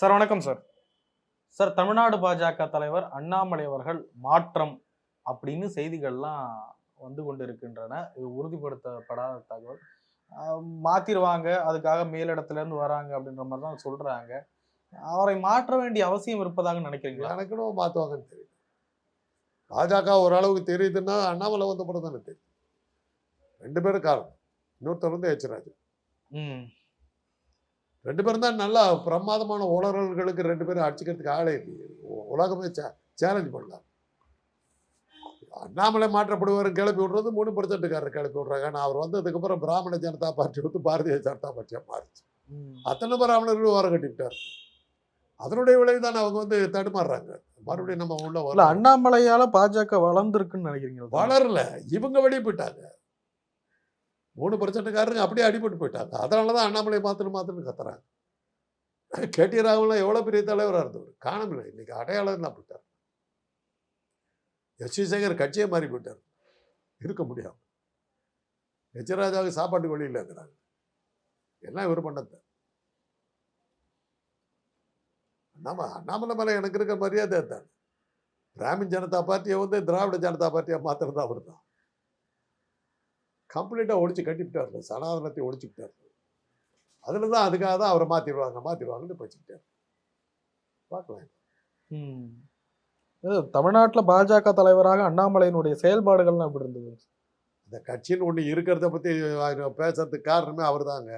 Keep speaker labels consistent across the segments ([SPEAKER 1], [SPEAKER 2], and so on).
[SPEAKER 1] Sir வணக்கம் sir. Sir Tamil Nadu பாஜக தலைவர் அண்ணாமலை அவர்கள் மாற்றம் அப்படின்னு செய்திகள்லாம் வந்து கொண்டு இருக்கின்றன இது உறுதிப்படுத்தப்படாத தகவல். மாத்திருவாங்க அதுக்காக மேலிடத்துல இருந்து வராங்க அப்படின்ற மாதிரி தான் சொல்றாங்க. அவரை மாற்ற வேண்டிய அவசியம் இருப்பதாக நினைக்கிறீங்களா?
[SPEAKER 2] எனக்குன்னு மாற்றுவாங்கன்னு தெரியும் பாஜக ஓரளவுக்கு தெரியுதுன்னா அண்ணாமலை வந்த படம் தானே தெரியும் ரெண்டு பேரும் காரணம். இன்னொருத்தர் வந்து எச்ராஜ்
[SPEAKER 1] ம்.
[SPEAKER 2] ரெண்டு பேரும் தான் நல்லா பிரமாதமான உளறல்களுக்கு ரெண்டு பேரும் அடிச்சுக்கிறதுக்கு ஆளே உலகமே சேலஞ்ச் பண்ணலாம். அண்ணாமலை மாற்றப்படுவார் கிளப்பி விடுறது மூணு பர்சன்ட்டுக்காரர் கிளப்பி விடுறாங்க. நான் அவர் வந்ததுக்கப்புறம் பிராமண ஜனதா பார்ட்டி வந்து பாரதிய ஜனதா பார்ட்டியாக மாறிச்சு. அத்தனை பிராமணர்களும் வர கட்டிவிட்டார் அதனுடைய விளைவு தான் அவங்க வந்து தடுமாறுறாங்க. மறுபடியும் நம்ம உள்ள
[SPEAKER 1] அண்ணாமலையால பாஜக வளர்ந்துருக்குன்னு நினைக்கிறீங்களா?
[SPEAKER 2] வளரல. இவங்க வெளியே போயிட்டாங்க மூணு பர்சன்ட்டுக்காரங்க அப்படியே அடிபட்டு போயிட்டாங்க. அதனால தான் அண்ணாமலை மாத்தணும் மாத்தணும் கத்துறாங்க. கேடி ராகுலாம் எவ்வளோ பெரிய தலைவராக இருந்தவர்? காணமில்லை இன்னைக்கு அடையாளம் தான் போயிட்டார். எஸ். வி சேகர் கட்சியே மாறி போயிட்டார். இருக்க முடியாது. எச்சராஜாவுக்கு சாப்பாட்டு வழி இல்லைங்கிறாங்க. எல்லாம் இவர் பண்ணது அண்ணாம அண்ணாமலை மேலே எனக்கு இருக்க மரியாதை தான் பிராமின் ஜனதா பார்ட்டியை வந்து திராவிட ஜனதா பார்ட்டியாக மாத்துறது அவர் தான் கம்ப்ளீட்டாக ஒழிச்சு கட்டிவிட்டார். சனாதனத்தை ஒழிச்சுக்கிட்டார் அதில் தான் அதுக்காக தான் அவரை மாற்றிடுவாங்க மாற்றிடுவாங்கன்னு வச்சுக்கிட்டார் பார்க்கலாம்.
[SPEAKER 1] தமிழ்நாட்டுல பாஜக தலைவராக அண்ணாமலையினுடைய செயல்பாடுகள்லாம் எப்படி இருந்தது?
[SPEAKER 2] இந்த கட்சின்னு ஒன்று இருக்கிறத பற்றி பேசுறதுக்கு காரணமே அவர் தாங்க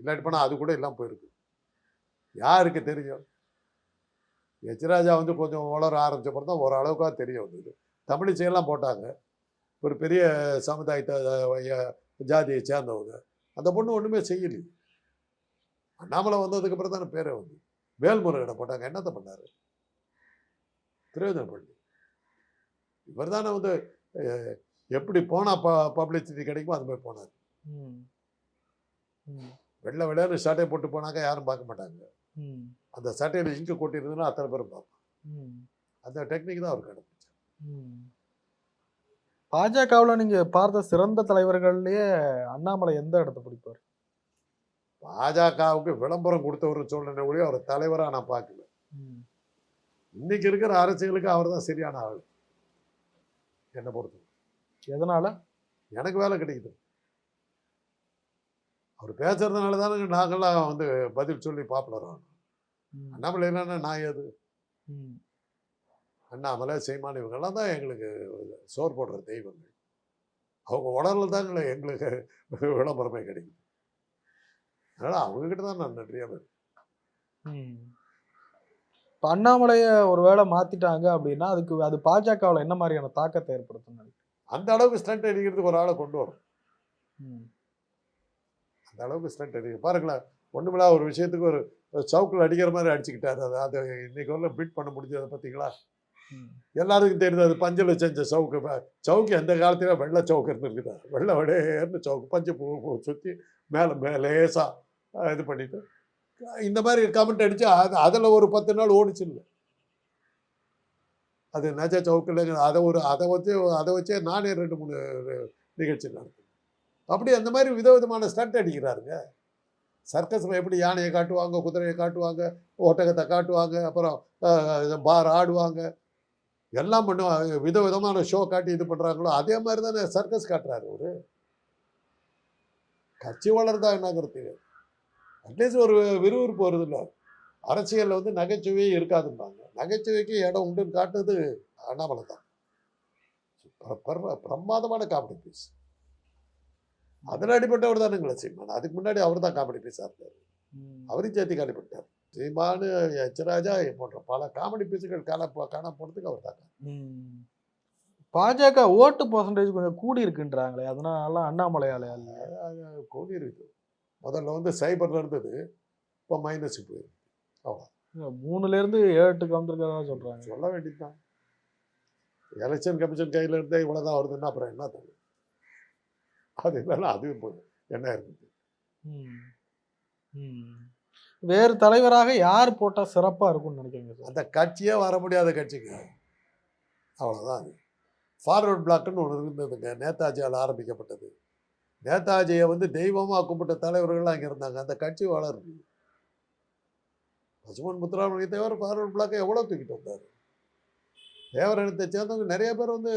[SPEAKER 2] இல்லாட்டி போனால் அது கூட இல்லாமல் போயிருக்கு. யாருக்கு தெரியும்? எச்ராஜா வந்து கொஞ்சம் வளர ஆரம்பிச்சப்பறம் தான் ஓரளவுக்காக தெரிய வந்தது தமிழிசையெல்லாம் போட்டாங்க. ஒரு பெரிய சமுதாயத்தை ஜாதியை சேர்ந்தவங்க. அந்த பொண்ணு ஒன்றுமே செய்யலையே அண்ணாமலை வந்ததுக்கு அப்புறம் தானே பேரே வந்து. வேல்முருகனை போட்டாங்க. என்னத்தை பண்ணாரு? பண்ணி இவர் தானே வந்து எப்படி போனால் ப பப்ளிசிட்டி கிடைக்குமோ அது மாதிரி போனார். வெள்ளை வெள்ளைன்னு சட்டை போட்டு போனாக்கா யாரும் பார்க்க மாட்டாங்க.
[SPEAKER 1] ம்.
[SPEAKER 2] அந்த சட்டையில் இங்கு கொட்டிருந்ததுன்னா அத்தனை பேரும் பார்ப்பாங்க.
[SPEAKER 1] ம்.
[SPEAKER 2] அந்த டெக்னிக் தான் அவர் கண்டுபிடிச்சார்
[SPEAKER 1] ம். பாஜகவுல நீங்க பார்த்த சிறந்த தலைவர்கள்லயே அண்ணாமலை எந்த இடத்தை பிடிப்பார்?
[SPEAKER 2] பாஜகவுக்கு விளம்பரம் கொடுத்தவர் சொல்றேன் ஒழிய அவர் தலைவராக நான் பார்க்கல. இன்னைக்கு இருக்கிற அரசியலுக்கு அவர் தான் சரியான ஆள். என்னை பொறுத்து
[SPEAKER 1] எதனால?
[SPEAKER 2] எனக்கு வேலை கிடைக்குது. அவர் பேசுறதுனால தானே நாங்கள்லாம் வந்து பதில் சொல்லி பாப்புலர் ஆகணும். அண்ணாமலை இல்லைன்னா நான்
[SPEAKER 1] ம்.
[SPEAKER 2] அண்ணாமலை சீமான் இவங்கெல்லாம் தான் எங்களுக்கு சோறு போடுற தெய்வங்கள் அவங்க உடல்ல தான் எங்களுக்கு விளம்பரமே கிடைக்குது அதனால் அவங்கக்கிட்ட தான் நான் நன்றியாக.
[SPEAKER 1] இப்ப அண்ணாமலைய ஒருவேளை மாத்திட்டாங்க அப்படின்னா அதுக்கு அது பாஜகவுல என்ன மாதிரியான தாக்கத்தை ஏற்படுத்தும்?
[SPEAKER 2] அந்த அளவுக்கு ஸ்டண்ட் அடிக்கிறதுக்கு ஒரு ஆளை கொண்டு வரும். அந்த அளவுக்கு ஸ்டண்ட் அடிக்க பாருங்களேன் ஒன்றுமில்லா ஒரு விஷயத்துக்கு ஒரு சவுக்கில் அடிக்கிற மாதிரி அடிச்சுக்கிட்டாரு அது அது இன்னைக்கு வரல பிட் பண்ண முடிஞ்சதை பார்த்தீங்களா. எல்லாருக்கும் தெரியுது அது பஞ்சில் செஞ்ச சவுக்கு. சவுக்கு எந்த காலத்திலும் வெள்ளை சவுக்கு இருந்திருக்குதா. வெள்ளை வடையேர்னு சவுக்கு பஞ்சு பூ பூ சுற்றி மேலே மே லேசாக இது பண்ணிட்டு. இந்த மாதிரி கமெண்ட் அடித்து அது அதில் ஒரு பத்து நாள் ஓடிச்சு இல்லை. அது நஜ சவுக்கில் அதை ஒரு அதை வச்சு அதை வச்சே நானே ரெண்டு மூணு நிகழ்ச்சி நடத்தினேன் அப்படி அந்த மாதிரி விதவிதமான ஸ்டண்ட் அடிக்கிறாருங்க. சர்க்கஸில் எப்படி யானையை காட்டுவாங்க குதிரையை காட்டுவாங்க ஒட்டகத்தை காட்டுவாங்க அப்புறம் பார் ஆடுவாங்க. எல்லாம் பண்ணுவாங்க விதவிதமான ஷோ காட்டி இது பண்ணுறாங்களோ அதே மாதிரி தானே சர்க்கஸ் காட்டுறாரு அவரு. கட்சி வளர்ந்தா என்னங்கிறது அட்லீஸ்ட் ஒரு விறுவிறுப்பு வருது இல்லை அரசியலில் வந்து நகைச்சுவையே இருக்காதும்பாங்க. நகைச்சுவைக்கு இடம் உண்டுன்னு காட்டுறது அண்ணாமலை தான். பிர- பிர- பிரமாதமான காமெடி பீஸ் அதில் அடிப்பட்டவர் தானுங்களே சீமான். அதுக்கு முன்னாடி அவர் தான் காமெடி பீஸாக இருந்தார். அவரையும் சேர்த்து காலிப்பட்டார் சீமானு எச்சராஜா போன்ற பல காமெடி பீஸுகள் காண காண போனதுக்கு அவர்
[SPEAKER 1] ம். பாஜக ஓட்டு பர்சன்டேஜ் கொஞ்சம் கூடி இருக்குன்றாங்களே அதனால அண்ணாமலையால
[SPEAKER 2] கோடி இருக்குது முதல்ல வந்து சைபர்ல இருந்தது இப்போ மைனஸுக்கு போயிருக்கு. அவ்வளோ
[SPEAKER 1] மூணுல இருந்து ஏழுக்கு வந்திருக்கிறதா சொல்றாங்க.
[SPEAKER 2] சொல்ல வேண்டியதுதான். எலெக்ஷன் கமிஷன் கையில் இருந்தே இவ்வளோ தான் வருதுன்னா அப்புறம் என்ன தரும் அது இல்லைன்னா அதுவும் போதும். என்ன இருக்குது
[SPEAKER 1] ம். ம். வேறு தலைவராக யார் போட்டால் சிறப்பாக இருக்கும்னு நினைக்கிறீங்க
[SPEAKER 2] அந்த கட்சியே வர முடியாத கட்சிக்கு. அவ்வளோதான் அது ஃபார்வர்ட் பிளாக்னு ஒன்று இருந்ததுங்க. நேதாஜியால் ஆரம்பிக்கப்பட்டது. நேதாஜியை வந்து தெய்வமாக கும்பிட்ட தலைவர்கள்லாம் அங்கே இருந்தாங்க. அந்த கட்சி வளருது பசுமன் முத்துராமலிங்க தேவர் ஃபார்வர்ட் பிளாக்கை எவ்வளோ தூக்கிட்டு வந்தார்? தேவர் இனத்தை சேர்ந்தவங்க நிறைய பேர் வந்து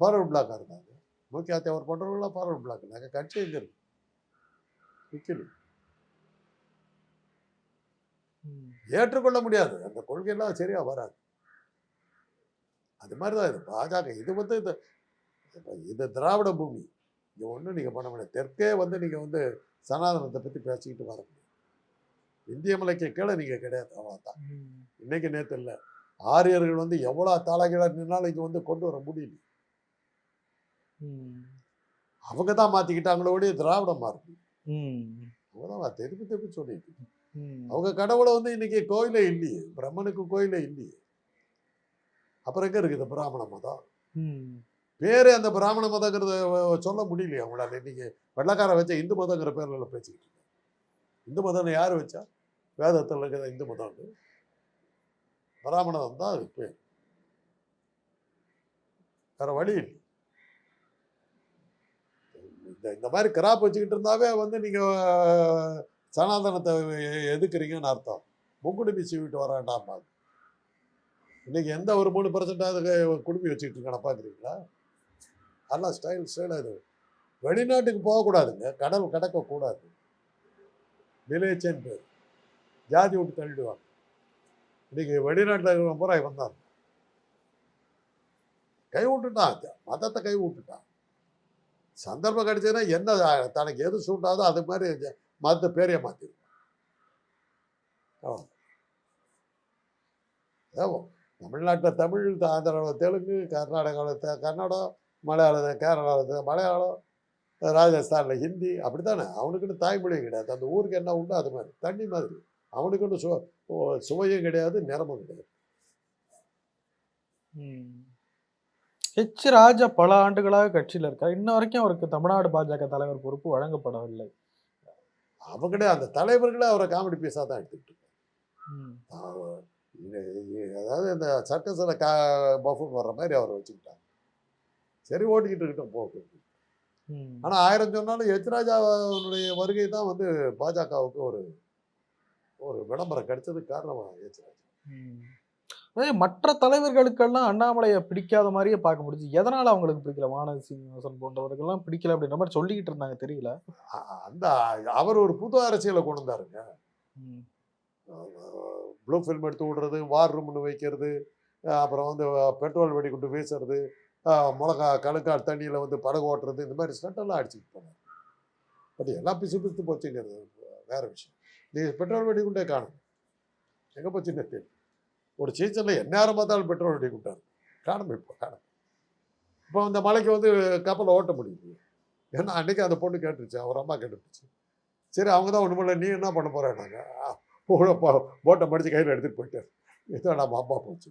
[SPEAKER 2] ஃபார்வர்ட் பிளாக்காக இருந்தாங்க. முக்கிய தேவர் பண்ணுறவங்களாம் ஃபார்வர்ட் பிளாக் நாங்கள் கட்சி எங்கே இருக்கு? நிற்கணும் ஏற்றுக்கொள்ள முடியாது. அந்த கொள்கையெல்லாம் சரியா வராது. அது மாதிரி தான் இது. பாஜக இது வந்து இந்த இது திராவிட பூமி. இங்கே ஒன்றும் நீங்கள் பண்ண முடியாது. தெற்கே வந்து நீங்கள் வந்து சனாதனத்தை பற்றி பேசிக்கிட்டு வர முடியும் இந்திய மலைக்கு கீழே நீங்கள் கிடையாது. அவ்வளோதான். இன்னைக்கு நேற்று இல்லை. ஆரியர்கள் வந்து எவ்வளோ தலைகீழாக நின்னாலும் இங்கே வந்து கொண்டு வர முடியல. அவங்க தான் மாற்றிக்கிட்டாங்களோ ஒழிய திராவிடம் மாறுது. அவங்க தான் திருப்பி திருப்பி சொல்லிட்டு. அவங்க கடவுளை வந்து இன்னைக்கு கோயிலே இல்லையே. பிரம்மனுக்கு கோயிலே இல்லையே. அப்புறம் எங்க இருக்குது பிராமண மதம். பேரே அந்த பிராமண மதங்கிறத சொல்ல முடியலையே அவங்களால. இன்னைக்கு வெள்ளக்காரன் வச்ச இந்து மதங்கிற பேர்ல பேசிக்கிட்டு இந்து மதம்னு யார் வச்சா? வேதத்தில் இருக்கிற இந்து மதம் பிராமணம் தான் அது பேர். வேற வழி இல்லை. இந்த இந்த மாதிரி கிராப் வச்சுக்கிட்டு இருந்தாவே வந்து நீங்க அஹ், சனாதனத்தை எதுக்குறீங்கன்னு அர்த்தம். முக்குடி சீவிட்டு விட்டு வராண்டாமா இன்னைக்கு எந்த ஒரு மூணு பர்சன்டாவது குடும்பி வச்சுக்கிட்டு இருக்கான பார்க்குறீங்களா அதெல்லாம் ஸ்டைல் ஸ்டைலாக இது. வெளிநாட்டுக்கு போகக்கூடாதுங்க. கடல் கடக்கக்கூடாது வில்லேஜன் பேர். ஜாதி விட்டு தள்ளிடுவாங்க. இன்னைக்கு வெளிநாட்டில் இருக்கிற பூரா வந்தாங்க கை விட்டுட்டான் மதத்தை கை விட்டுட்டான் சந்தர்ப்பம் கிடைச்சதுன்னா என்ன தனக்கு எது சூட்டாதோ அது மாதிரி மதத்தை பேரையே மாற்றிருக்கான் அவ்வளோ தமிழ்நாட்டில் தமிழ் ஆந்திராவில் தெலுங்கு கர்நாடகாவில் கன்னடம் மலையாளத்தில் கேரளாவில் மலையாளம் ராஜஸ்தானில் ஹிந்தி அப்படி தானே அவனுக்குன்னு தாய்மொழி கிடையாது. அந்த ஊருக்கு என்ன உண்டோ அது மாதிரி தண்ணி மாதிரி. அவனுக்குன்னு சு சுவையும் கிடையாது நிறமும் கிடையாது.
[SPEAKER 1] ஹெச் ராஜா பல ஆண்டுகளாக கட்சியில் இருக்கார். இன்ன வரைக்கும் அவருக்கு தமிழ்நாடு பாஜக தலைவர் பொறுப்பு வழங்கப்படவில்லை.
[SPEAKER 2] அவங்களே அந்த தலைவர்களே அவரை காமெடி பீஸாக தான் எடுத்துக்கிட்டு அதாவது இந்த சட்டசபை கா பஃபன் வர்ற மாதிரி அவரை வச்சுக்கிட்டாங்க. சரி ஓட்டிக்கிட்டு இருக்கட்டும்
[SPEAKER 1] ம்.
[SPEAKER 2] ஆனால் ஆயிரம் சொன்னாலும் எச்ராஜாவுடைய வருகை தான் வந்து பாஜகவுக்கு ஒரு ஒரு விளம்பரம் கிடைச்சதுக்கு காரணம் எச்ராஜா.
[SPEAKER 1] மற்ற தலைவர்களுக்கெல்லாம் அண்ணாமலையை பிடிக்காத மாதிரியே பார்க்க முடிஞ்சு எதனால அவங்களுக்கு பிடிக்கல? வானதி சீனிவாசன் போன்றவர்கள்லாம் பிடிக்கல அப்படின்ற மாதிரி சொல்லிக்கிட்டு இருந்தாங்க தெரியல.
[SPEAKER 2] அந்த அவர் ஒரு புது அரசியலை கொண்டு வந்தாருங்க. ப்ளூ ஃபில்ம் எடுத்து விடுறது வார் ரூம்னு வைக்கிறது அப்புறம் வந்து பெட்ரோல் வெடிகுண்டு வீசுறது அஹ் மிளகா கணுக்கால் தண்ணியில் வந்து படகு ஓட்டுறது இந்த மாதிரி ஸ்டண்டெல்லாம் அடிச்சுட்டு போனார். பட் எல்லாம் பிசு பிசுத்து போச்சுங்கிறது வேற விஷயம். நீ பெட்ரோல் வெடிகுண்டே காணும். எங்கே போச்சுன்னு தெரியும் ஒரு சீசனில் எந்நேரம் பார்த்தாலும் பெட்ரோல் வெடிகுண்டார் காணும் இப்போ காணும். இப்போ அந்த மலைக்கு வந்து கப்பலை ஓட்ட முடியுது ஏன்னா அன்றைக்கி அந்த பொண்ணு கேட்டுருச்சு அவர் அம்மா கேட்டுருச்சு. சரி அவங்க தான் ஒன்றுமில்ல நீ என்ன பண்ண போகிறாங்க போட்டை மடித்து கையில் எடுத்துகிட்டு போயிட்டார். இதான் நம்ம அம்மா போச்சு.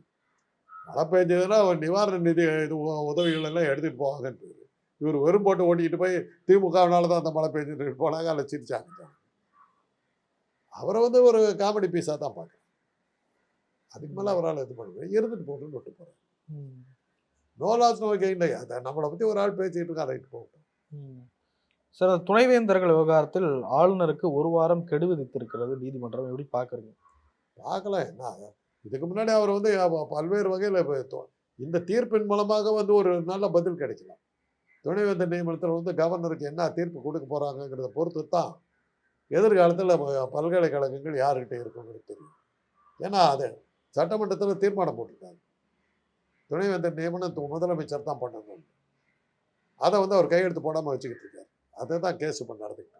[SPEAKER 2] மழை பெஞ்சதுன்னா நிவாரண நிதி இது உ- உதவிகள் எல்லாம் எடுத்துகிட்டு போவாங்கன்றது இவர் வெறும் போட்டு ஓட்டிக்கிட்டு போய் திமுகவினால தான் அந்த மழை பெஞ்சுட்டு போனாங்க அதில் சிரிச்சாங்க. அவரை வந்து ஒரு காமெடி பீஸாக தான் பார்க்குறேன். அதுக்கு மேலே அவரால் இது பண்ண இருந்துட்டு போட்டுன்னு விட்டு போகிறார்
[SPEAKER 1] ம்.
[SPEAKER 2] நோ லாஸ் நோ கெயின் அதை நம்மளை பற்றி ஒரு ஆள் பேசிக்கிட்டு இருக்கா ரைட் போகட்டும்.
[SPEAKER 1] அந்த துணைவேந்தர்கள் விவகாரத்தில் ஆளுநருக்கு ஒரு வாரம் கெடு விதித்திருக்கிறது நீதிமன்றம். எப்படி பாக்குறீங்க
[SPEAKER 2] பார்க்கலாம் என்ன? இதுக்கு முன்னாடி அவர் வந்து பல்வேறு வகையில் இந்த தீர்ப்பின் மூலமாக வந்து ஒரு நல்ல பதில் கிடைக்கலாம் துணைவேந்தர் நியமனத்தில் வந்து கவர்னருக்கு என்ன தீர்ப்பு கொடுக்க போகிறாங்கங்கிறத பொறுத்து தான் எதிர்காலத்தில் பல்கலைக்கழகங்கள் யாருக்கிட்ட இருக்குங்கிறது தெரியும். ஏன்னா அது சட்டமன்றத்தில் தீர்மானம் போட்டிருக்காங்க. துணைவேந்தர் நியமனம் முதலமைச்சர் தான் பண்ணணும். அதை வந்து அவர் கையெழுத்து போடாமல் வச்சுக்கிட்டு இருக்காரு. அதை தான் கேஸ் இப்போ நடந்துக்கிட்டு.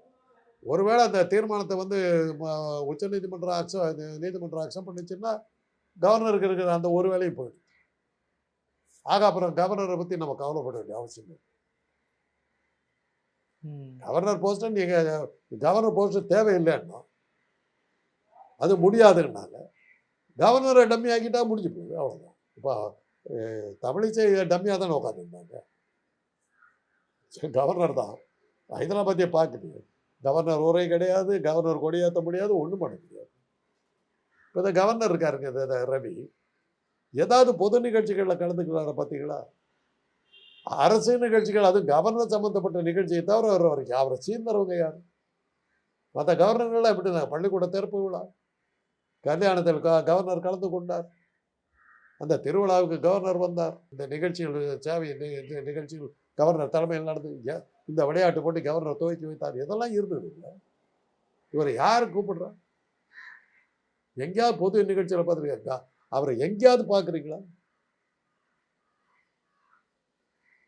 [SPEAKER 2] ஒருவேளை அந்த தீர்மானத்தை வந்து ம- உச்சநீதிமன்றம் அக்ச நீதிமன்றம் அக்செப்ட் பண்ணுச்சுன்னா கவர்னருக்கு இருக்கிற அந்த ஒரு வேலையும் போயிடும். ஆக அப்புறம் கவர்னரை பற்றி நம்ம கவலைப்பட வேண்டிய அவசியம் இல்லை. கவர்னர் போஸ்ட்டை நீங்கள் கவர்னர் போஸ்ட்டு தேவையில்லைன்னா அது முடியாதுன்னாங்க கவர்னரை டம்மி ஆக்கிட்டா முடிஞ்சு போயிடும் அவ்வளோதான் இப்போ தமிழிசை டம்மியாக தானே உட்காந்துருந்தாங்க கவர்னர் தான். ஹைதராபாத்தையே பார்க்குது கவர்னர் உரை கிடையாது கவர்னர் கொடியாற்ற முடியாது ஒன்றும் பண்ண முடியாது. இப்போ இந்த கவர்னர் இருக்காருங்க ரவி. ஏதாவது பொது நிகழ்ச்சிகளில் கலந்துக்கிறார பார்த்தீங்களா அரசு நிகழ்ச்சிகள் அது கவர்னர் சம்மந்தப்பட்ட நிகழ்ச்சியை தவிர வர வரைக்கும் அவரை சீர்ந்தவங்க யார்? மற்ற கவர்னர்கள்லாம் எப்படி பள்ளிக்கூட திறப்பு விழா. கல்யாணத்தில் கவர்னர் கலந்து கொண்டார். அந்த திருவிழாவுக்கு கவர்னர் வந்தார். இந்த நிகழ்ச்சிகள் சேவை நிகழ்ச்சிகள் கவர்னர் தலைமையில் நடந்து இந்த விளையாட்டு போட்டி கவர்னர் துவக்கி வைத்தார். இதெல்லாம் இருந்தது இல்ல. இவரை யார் கூப்பிடுறா? எங்கேயாவது பொது நிகழ்ச்சியில் பார்த்துருக்கா அவரை எங்கேயாவது பார்க்குறீங்களா?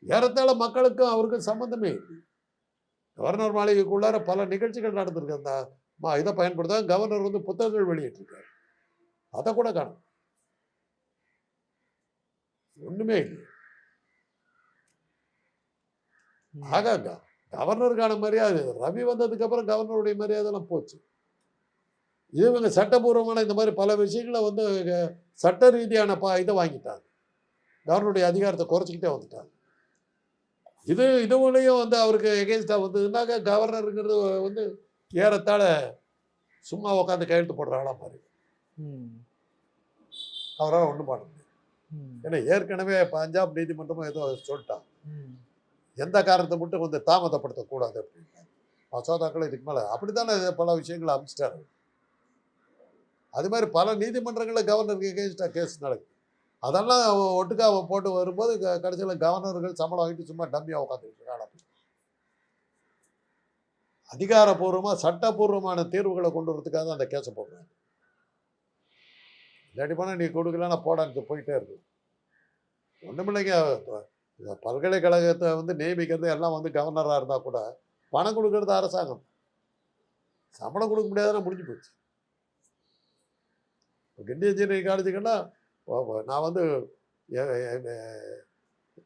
[SPEAKER 2] ஏறத்தாழ மக்களுக்கும் அவருக்கும் சம்மந்தமே இல்லை. கவர்னர் மாளிகைக்குள்ளார பல நிகழ்ச்சிகள் நடந்திருக்கு. அந்த இதை பயன்படுத்த கவர்னர் வந்து புத்தகங்கள் வெளியிட்டிருக்காரு. அதை கூட காணும். ஒண்ணுமே இல்லை. ஆக க- கவர்னருக்கான மரியாதை ரவி வந்ததுக்கு அப்புறம் கவர்னருடைய மரியாதைலாம் போச்சு. இவங்க சட்டபூர்வமான இந்த மாதிரி பல விஷயங்களை வந்து சட்ட ரீதியான பா இதை வாங்கிட்டாங்க. கவர்னருடைய அதிகாரத்தை குறைச்சிக்கிட்டே வந்துட்டாங்க. இது இதுவுலையும் வந்து அவருக்கு எகேன்ஸ்டாக வந்ததுனாக்க கவர்னருங்கிறது வந்து ஏறத்தாழ சும்மா உட்காந்து கையெழுத்து போடுற ஆளா பாரு
[SPEAKER 1] ம்.
[SPEAKER 2] அவரால் ஒன்றும் பண்ண முடியாது
[SPEAKER 1] ம்.
[SPEAKER 2] ஏன்னா ஏற்கனவே பஞ்சாப் நீதிமன்றமும் ஏதோ சொல்லிட்டான். எந்த காரணத்தை மட்டும் வந்து தாமதப்படுத்தக்கூடாது அப்படின்னு மசோதாக்கள் இதுக்கு மேலே அப்படித்தானே பல விஷயங்களை அமைச்சிட்டாரு அது மாதிரி பல நீதிமன்றங்களில் கவர்னருக்கு எகேன்ஸ்டாக கேஸ் நடக்குது அதெல்லாம் ஒட்டுக்கா போட்டு வரும்போது கடைசியில் கவர்னர்கள் சம்பளம் வாங்கிட்டு சும்மா டம்மியாக உட்காந்துட்டு அதிகாரப்பூர்வமாக சட்டப்பூர்வமான தீர்வுகளை கொண்டு வரதுக்காக தான் அந்த கேஸை போடுறாங்க. இல்லாட்டி போனால் நீ கொடுக்கலன்னா போடான்னு போயிட்டே இருக்கு. ஒன்றுமில்லைங்க இல்லைங்க பல்கலைக்கழகத்தை வந்து நியமிக்கிறது எல்லாம் வந்து கவர்னராக இருந்தால் கூட பணம் கொடுக்கறது அரசாங்கம். சம்பளம் கொடுக்க முடியாதுன்னா முடிஞ்சு போச்சு. இப்போ கிண்டி இன்ஜினியரிங் காலேஜுக்குன்னா நான் வந்து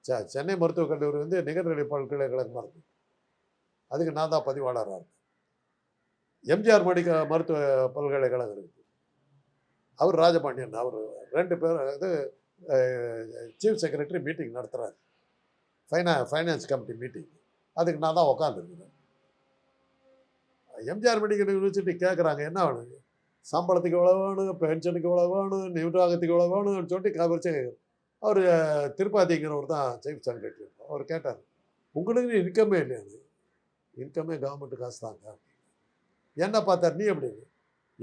[SPEAKER 2] செ- சென்னை மருத்துவக் கல்லூரி வந்து நிகர்நிலை பல்கலைக்கழகமாக இருக்கு. அதுக்கு நான் தான் பதிவாளராக இருந்தேன் எம்ஜிஆர் மடிக்க மருத்துவ பல்கலைக்கழகம் இருக்குது அவர் ராஜபாண்டியன் அவர் ரெண்டு பேர் இது சீஃப் செக்ரட்டரி மீட்டிங் நடத்துகிறார் ஃபைனா ஃபைனான்ஸ் கமிட்டி மீட்டிங் அதுக்கு நான் தான் உட்காந்துருக்கிறேன் எம்ஜிஆர் மெடிக்கல் யூனிவர்சிட்டி கேட்குறாங்க என்ன வேணும்? சம்பளத்துக்கு இவ்வளோ வேணும்? பென்ஷனுக்கு இவ்வளோ வேணும்? நிர்வாகத்துக்கு இவ்வளோ வேணும்னு சொல்லிட்டு கவரிச்சு அவர் திருப்பாதிங்கிறவர் தான் சீஃப் செக்ரட்டரி அவர் கேட்டார் உங்களுக்கு இன்கமே இல்லையானு இன்கமே கவர்மெண்ட் காசு தாங்க என்ன பார்த்தார்? நீ எப்படி?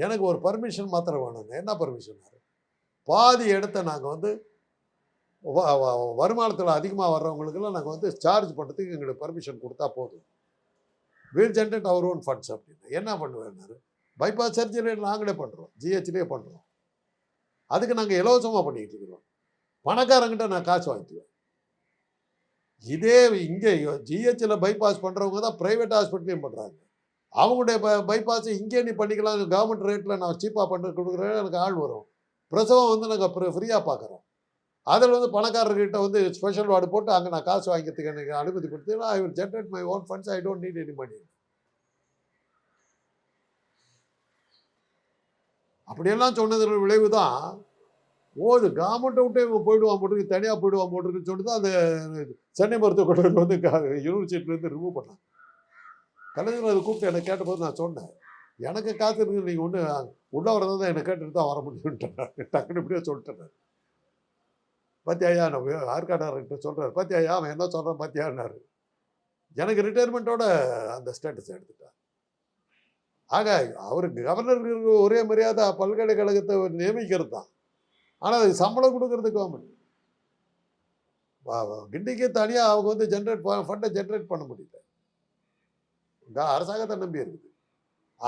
[SPEAKER 2] எனக்கு ஒரு பர்மிஷன் மாத்திரம் வேணுங்க என்ன பர்மிஷன் பாதி இடத்த நாங்கள் வந்து வருமானத்தில் அதிகமாக வர்றவங்களுக்கெல்லாம் நாங்கள் வந்து சார்ஜ் பண்ணுறதுக்கு எங்களுக்கு பர்மிஷன் கொடுத்தா போதும். We'll generate our own funds அப்படின்னு. என்ன பண்ணுவேன்னாரு? பைபாஸ் சர்ஜரி நாங்களே பண்ணுறோம் ஜிஹெச்லேயே பண்ணுறோம் அதுக்கு நாங்கள் இலவசமாக பண்ணிக்கிட்டு இருக்கிறோம். பணக்காரங்கிட்ட நான் காசு வாங்கிக்குவேன். இதே இங்கே ஜிஹெச்சில் பைபாஸ் பண்ணுறவங்க தான் ப்ரைவேட் ஹாஸ்பிட்டலையும் பண்ணுறாங்க அவங்களுடைய ப பைபாஸ் இங்கே நீ பண்ணிக்கலாம் கவர்மெண்ட் ரேட்டில் நான் சீப்பாக பண்ண கொடுக்குறேன் எனக்கு ஆள் வரும். பிரசவம் வந்து நாங்கள் ஃப்ரீயாக பார்க்குறோம் அதில் வந்து பணக்காரர்கிட்ட வந்து ஸ்பெஷல் வார்டு போட்டு அங்கே நான் காசு வாங்கிக்கிறதுக்கு எனக்கு அனுமதி கொடுத்து I will generate my own funds I don't need any money அப்படியெல்லாம் சொன்னதில் விளைவு தான் ஓ இது கவர்மெண்ட்டை விட்டு இவன் போயிடுவான் போட்டுருக்கு தனியாக போயிடுவான் போட்டுருக்குன்னு சொல்லிட்டு தான் அந்த சென்னை மருத்துவக் கல்லூரி வந்து யூனிவர்சிட்டிலேருந்து ரிமூவ் பண்ணாங்க. கலைஞர் அதை கூப்பிட்டு என்னை கேட்டபோது நான் சொன்னேன் எனக்கு காசு நீங்கள் ஒன்று உள்ள வரதான் தான் என்னை கேட்டுட்டு தான் வர முடியும்ன்ட்டு டக்குன்னு இப்படியே சொல்லிட்டேன் பாத்தியாயா நம்ம ஆர்காட்டார்கிட்ட சொல்கிறார் பாத்தியாயா அவன் என்ன சொல்கிறான் பத்தியான்னாரு. எனக்கு ரிட்டையர்மெண்ட்டோட அந்த ஸ்டேட்டஸ் எடுத்துட்டார். ஆக அவருக்கு கவர்னருக்கு ஒரே மரியாதை பல்கலைக்கழகத்தை நியமிக்கிறது தான். ஆனால் அது சம்பளம் கொடுக்கறது கவர்மெண்ட் கிண்டிக்கு தனியாக அவங்க வந்து ஜென்ரேட் ஃபண்டை ஜென்ரேட் பண்ண முடியல. இங்க அரசாங்கத்தை நம்பி இருக்குது.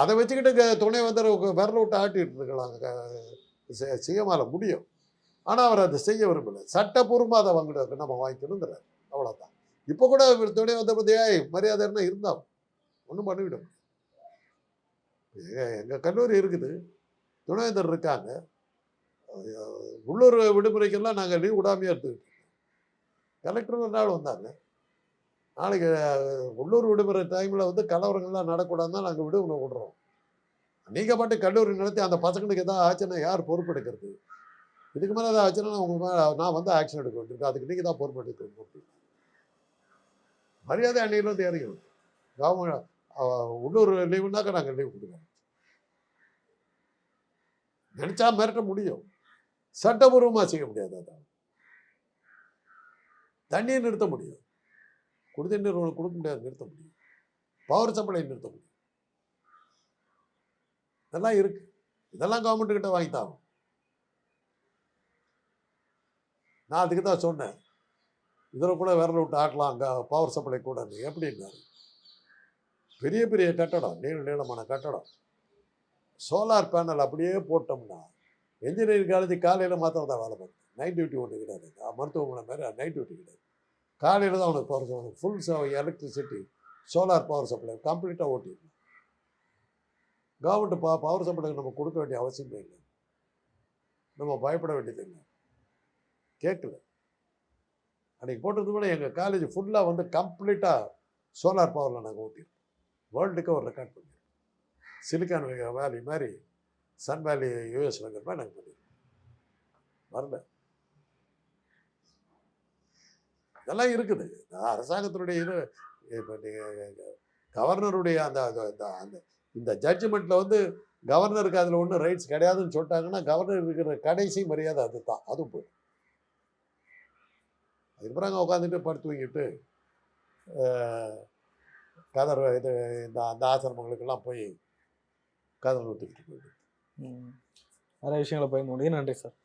[SPEAKER 2] அதை வச்சுக்கிட்டு துணை வந்து விரல விட்டு ஆட்டிகிட்டு இருக்கலாம். சிஎமால முடியும். ஆனால் அவர் அதை செய்ய விரும்பலை. சட்டப்பூர்வமாக அதை வாங்கிட்டு நம்ம வாங்கிக்கணுங்கிறார். அவ்வளோதான் இப்போ கூட இவர் துணை வந்த ஏய் மரியாதை என்ன இருந்தால் ஒன்றும் பண்ணிவிடும் எங்கள் எங்கள் கல்லூரி இருக்குது. துணைவேந்தர் இருக்காங்க. உள்ளூர் விடுமுறைக்கெல்லாம் நாங்கள் லீவ் விடாமையே எடுத்துக்கிட்டு இருக்கோம். கலெக்டர் ஒரு நாள் வந்தாங்க. நாளைக்கு உள்ளூர் விடுமுறை டைமில் வந்து கலவரங்கள்லாம் நடக்கூடாதுன்னா நாங்கள் விடுமுறை விடுறோம். நீங்கள் பாட்டு கல்லூரி நடத்தி அந்த பசங்களுக்கு எதாவது ஆச்சுன்னா யார் பொறுப்பெடுக்கிறது இதுக்கு மேலே ஏதாவது ஆச்சுன்னா உங்கள் மேலே நான் வந்து ஆக்ஷன் எடுக்க வேண்டியிருக்கு. அதுக்கு நீங்கள் தான் பொறுப்பெடுக்கணும் அப்படின்னு. மரியாதை அன்னையிலேருந்து இறங்கணும் கவர்மெண்ட் உள்ளூர் லீவுனாக்கா நாங்கள் லீவ் கொடுக்குறோம் நினச்சா மிரட்ட முடியும். சட்டபூர்வமாக செய்ய முடியாது அதான் தண்ணியை நிறுத்த முடியும் குடிநீர் நிறுவனம் கொடுக்க முடியாது நிறுத்த முடியும் பவர் சப்ளை நிறுத்த முடியும் இதெல்லாம் இருக்கு. இதெல்லாம் கவர்மெண்ட் கிட்ட வாங்கி தான் நான் அதுக்கு தான் சொன்னேன். இதில் கூட விரல விட்டு ஆட்டலாம் அங்கே பவர் சப்ளை கூட எப்படின்னாரு? பெரிய பெரிய கட்டடம் நீள நீளமான கட்டடம். சோலார் பேனல் அப்படியே போட்டோம்னா என்ஜினியரிங் காலேஜ் காலையில் மாத்திரம் தான் வேலை பார்க்கும் நைட் டியூட்டி ஒன்று கிடையாது. மருத்துவமனை மாதிரி நைட் டியூட்டி கிடையாது. காலையில் தான் அவனுக்கு power supply full electricity solar power supply கம்ப்ளீட்டாக ஓட்டிடணும். கவர்மெண்ட் பா பவர் சப்ளை நம்ம கொடுக்க வேண்டிய அவசியமே இல்லை. நம்ம பயப்பட வேண்டியதில்லை கேட்கல. அன்றைக்கி போட்டது கூட எங்கள் காலேஜ் ஃபுல்லாக வந்து கம்ப்ளீட்டாக சோலார் பவரில் நாங்கள் ஓட்டியிருக்கோம். வேர்ல்டுக்கு ஒரு ரெக்கார்ட் பண்ணியிருக்கோம். சிலிக்கான் வேலி மாதிரி சன் வேலி யூஎஸ்ல இருக்கிற மாதிரி நாங்கள் பண்ணிடுவோம் வரல. இதெல்லாம் இருக்குது. நான் அரசாங்கத்தினுடைய இது இப்போ நீங்கள் கவர்னருடைய அந்த அந்த- அந்த- இந்த ஜட்ஜ்மெண்ட்டில் வந்து கவர்னருக்கு அதில் ஒன்றும் ரைட்ஸ் கிடையாதுன்னு சொல்லிட்டாங்கன்னா கவர்னர் இருக்கிற கடைசி மரியாதை அதுதான். அதுவும் போயிடும். அதுக்கப்புறம் அங்கே உட்காந்துட்டு படுத்து தூங்கிட்டு கதர் இது இந்த அந்த ஆசிரமங்களுக்கெல்லாம் போய் கதர் ஊற்றிக்கிட்டு போயிட்டு
[SPEAKER 1] நிறைய விஷயங்களை பகிர்ந்து முடியும் நன்றி சார்.